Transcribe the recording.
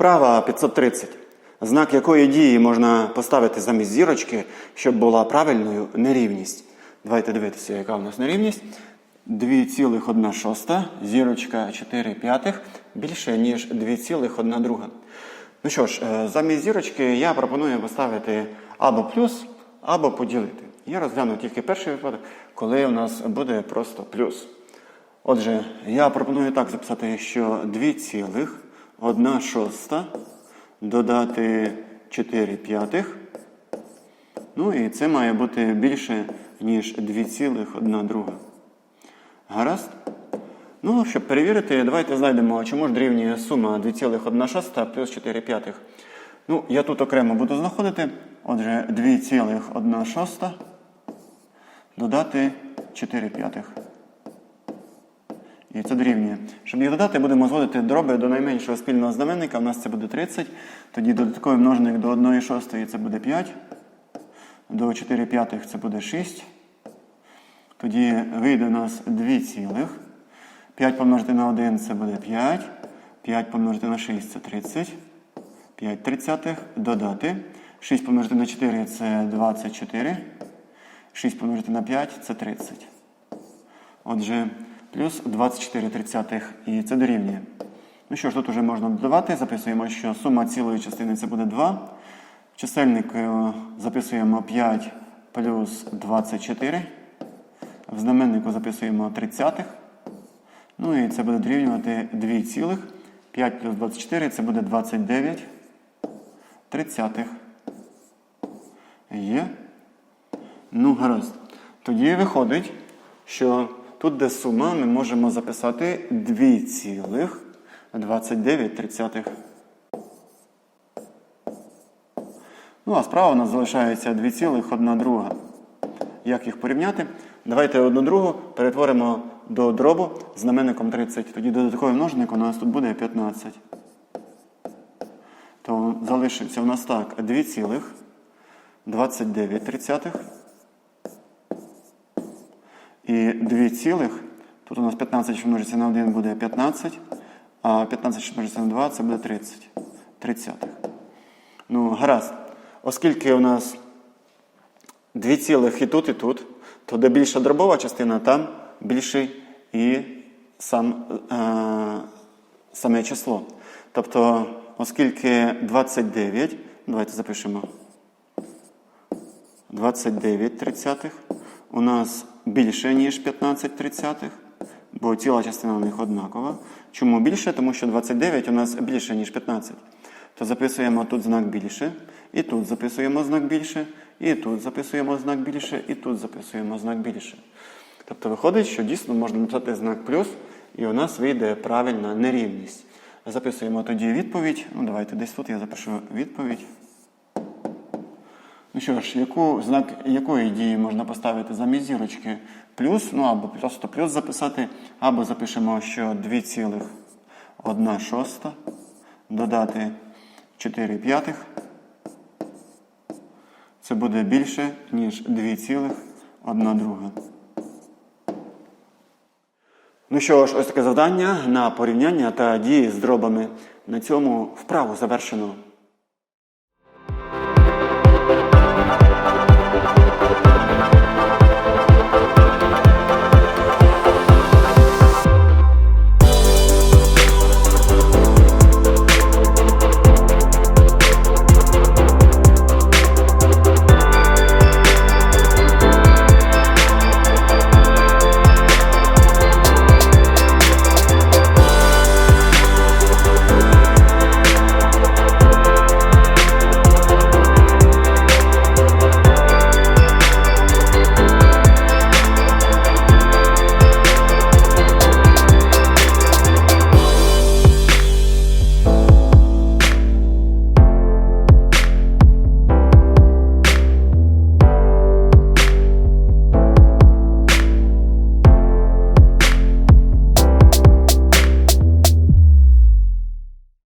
Вправа 530. Знак якої дії можна поставити замість зірочки, щоб була правильною нерівність. Давайте дивитися, яка у нас нерівність. 2,1 шоста, зірочка 4 п'ятих більше, ніж 2,1 друга. Ну що ж, е, замість зірочки я пропоную поставити або плюс, або поділити. Я розгляну тільки перший випадок, коли у нас буде просто плюс. Отже, я пропоную так записати, що 2,1 шоста додати 4 п'ятих. Ну і це має бути більше, ніж 2,1 друга. Гаразд? Ну, щоб перевірити, давайте знайдемо, чому ж дорівнює сума 2,1 шоста плюс 4 п'ятих. Ну, я тут окремо буду знаходити. Отже, 2,1 шоста додати 4 п'ятих. І це дорівнює. Щоб їх додати, будемо зводити дроби до найменшого спільного знаменника. У нас це буде 30. Тоді додатковий множник до 1 шостої це буде 5. До 4 п'ятих це буде 6. Тоді вийде у нас 2 цілих. 5 помножити на 1 це буде 5. 5 помножити на 6 це 30. 5 тридцятих. Додати. 6 помножити на 4 це 24. 6 помножити на 5 це 30. Отже, плюс 24 тридцятих. І це дорівнює. Ну що ж, тут вже можна додавати. Записуємо, що сума цілої частини це буде 2. В чисельник е, записуємо 5 плюс 24. В знаменнику записуємо тридцятих. Ну і це буде дорівнювати 2 цілих. 5 плюс 24 це буде 29 тридцятих. Є. Ну, гаразд. Тоді виходить, що тут, де сума, ми можемо записати 2,29. Ну, а справа у нас залишається 2,1 друга. Як їх порівняти? Давайте одну другу перетворимо до дробу з знаменником 30. Тоді додатковий множник у нас тут буде 15. То залишиться у нас так 2,29 тридцятих. І 2 цілих. Тут у нас 15, що множиться на 1 буде 15. А 15, що множиться на 2, це буде 30. Тридцятих. Ну, гаразд. Оскільки у нас 2 цілих і тут, і тут, то де більша дробова частина, там більший і сам, е, саме число. Тобто, оскільки 29, давайте запишемо 29 тридцятих, у нас більше, ніж 15 тридцятих, бо ціла частина у них однакова. Чому більше? Тому що 29 у нас більше, ніж 15. То записуємо тут знак більше, і тут записуємо знак більше, і тут записуємо знак більше, і тут записуємо знак більше. Тобто виходить, що дійсно можна написати знак плюс, і у нас вийде правильна нерівність. Записуємо тоді відповідь. Ну, давайте десь тут я запишу відповідь. Ну що ж, яку, знак якої дії можна поставити замість зірочки? Плюс, ну або просто плюс записати, або запишемо, що 2,1 шоста додати 4 п'ятих. Це буде більше, ніж 2,1 друга. Ну що ж, ось таке завдання на порівняння та дії з дробами. На цьому вправу завершено.